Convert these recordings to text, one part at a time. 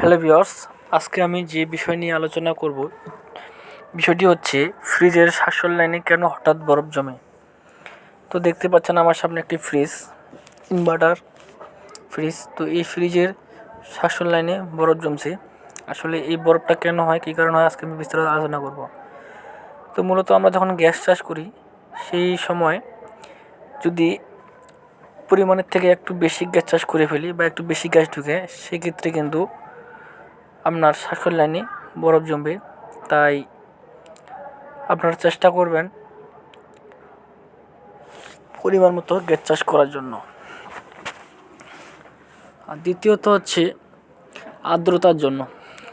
Hello viewers আজকে আমি যে বিষয় নিয়ে আলোচনা করব, বিষয়টি হচ্ছে ফ্রিজের শাসন লাইনে কেন হঠাৎ বরফ জমে? তো দেখতে পাচ্ছেন আমার সামনে একটি ফ্রিজ, ইনভার্টার ফ্রিজ। তো এই ফ্রিজের শাসন লাইনে বরফ জমছে। আসলে এই বরফটা কেন হয়, কী কারণে হয়, আজকে আমি বিস্তারিত আলোচনা করব। তো মূলত আমরা যখন গ্যাস চাষ করি, সেই সময় যদি পরিমাণের থেকে একটু বেশি গ্যাস চাষ করে ফেলি বা একটু বেশি গ্যাস ঢুকে, সেক্ষেত্রে কিন্তু আপনার শাসন লাইনে বরফ জমবে। তাই আপনারা চেষ্টা করবেন পরিমাণ মতো গ্যাস চাষ করার জন্য। আর দ্বিতীয়ত হচ্ছে আর্দ্রতার জন্য।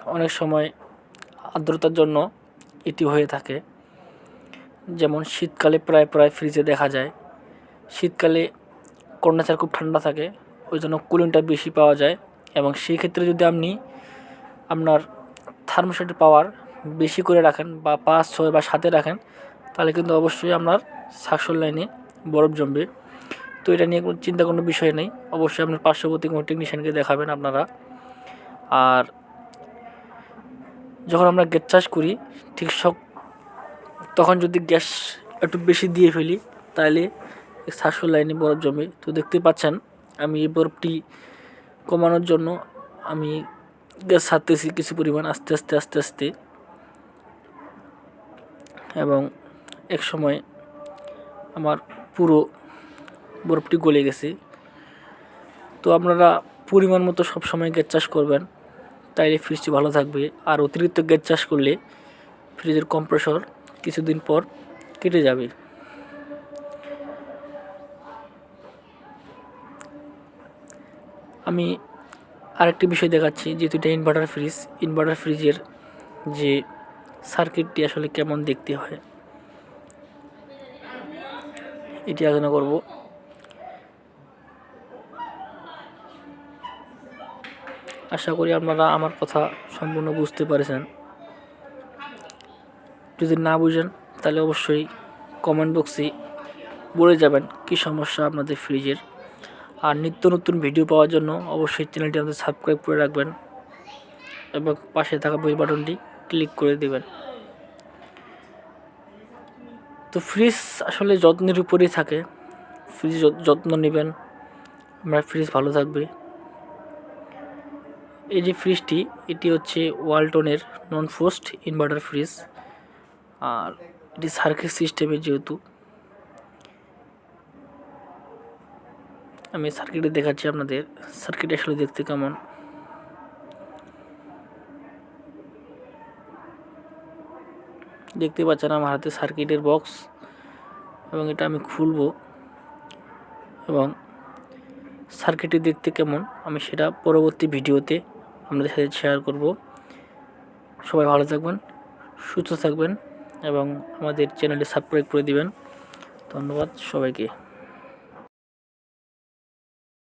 অনেক সময় আর্দ্রতার জন্য এটি হয়ে থাকে। যেমন শীতকালে প্রায় প্রায় ফ্রিজে দেখা যায়। শীতকালে কন্ডেন্সার খুব ঠান্ডা থাকে, ওই জন্য কুলিংটা বেশি পাওয়া যায়। এবং সেই ক্ষেত্রে যদি আপনি আপনার থার্মোস্ট্যাটের পাওয়ার বেশি করে রাখেন বা পাঁচ, ছয় বা সাতে রাখেন, তাহলে কিন্তু অবশ্যই আপনার সাকসল লাইনে বরফ জমবে। তো এটা নিয়ে কোনো চিন্তা কোনো বিষয় নেই। অবশ্যই আপনার পার্শ্ববর্তী কোনো টেকনিশিয়ানকে দেখাবেন আপনারা। আর যখন আমরা গ্যাস চাষ করি, ঠিক সব তখন যদি গ্যাস একটু বেশি দিয়ে ফেলি, তাহলে সাকসল লাইনে বরফ জমে তো দেখতে পাচ্ছেন, আমি এই বরফটি কমানোর জন্য আমি গ্যাস ছাড়তেছি কিছু পরিমাণ আস্তে আস্তে আস্তে আস্তে। এবং এক সময় আমার পুরো বরফটি গলে গেছে। তো আপনারা পরিমাণ মতো সবসময় গ্যাস চাষ করবেন, তাইলে ফ্রিজটি ভালো থাকবে। আর অতিরিক্ত গ্যাস চাষ করলে ফ্রিজের কম্প্রেসর কিছুদিন পর কেটে যাবে। আমি আরেকটি বিষয় দেখাচ্ছি যেহেতু এটা ইনভার্টার ফ্রিজ ইনভার্টার ফ্রিজের যে সার্কিটটি আসলে কেমন দেখতে হয়। এটি আলোচনা করব। আশা করি আপনারা আমার কথা সম্পূর্ণ বুঝতে পারেছেন। যদি না বুঝেন, তাহলে অবশ্যই কমেন্ট বক্সে বলে যাবেন, কি সমস্যা আপনাদের ফ্রিজের আর নিত্য নতুন ভিডিও পাওয়ার জন্য অবশ্যই চ্যানেলটি আমাদের সাবস্ক্রাইব করে রাখবেন এবং পাশে থাকা বেল বাটনটি ক্লিক করে দেবেন। তো ফ্রিজ আসলে যত্নের উপরেই থাকে। ফ্রিজ যত্ন নেবেন, আপনার ফ্রিজ ভালো থাকবে। এই যে ফ্রিজটি এটি হচ্ছে ওয়ালটনের নন ফোস্ট ইনভার্টার ফ্রিজ আর এটি সার্কিট সিস্টেমের যেহেতু। আমি সার্কিটে দেখাচ্ছি আপনাদের। সার্কিট আসলে দেখতে কেমন? দেখতে পাচ্ছেন আমার হাতে সার্কিটের বক্স এবং এটা আমি খুলবো এবং সার্কিটটি দেখতে কেমন আমি সেটা পরবর্তী ভিডিওতে আপনাদের সাথে শেয়ার করব। সবাই ভালো থাকবেন, সুস্থ থাকবেন এবং আমাদের চ্যানেলটি সাবস্ক্রাইব করে দিবেন। ধন্যবাদ সবাইকে।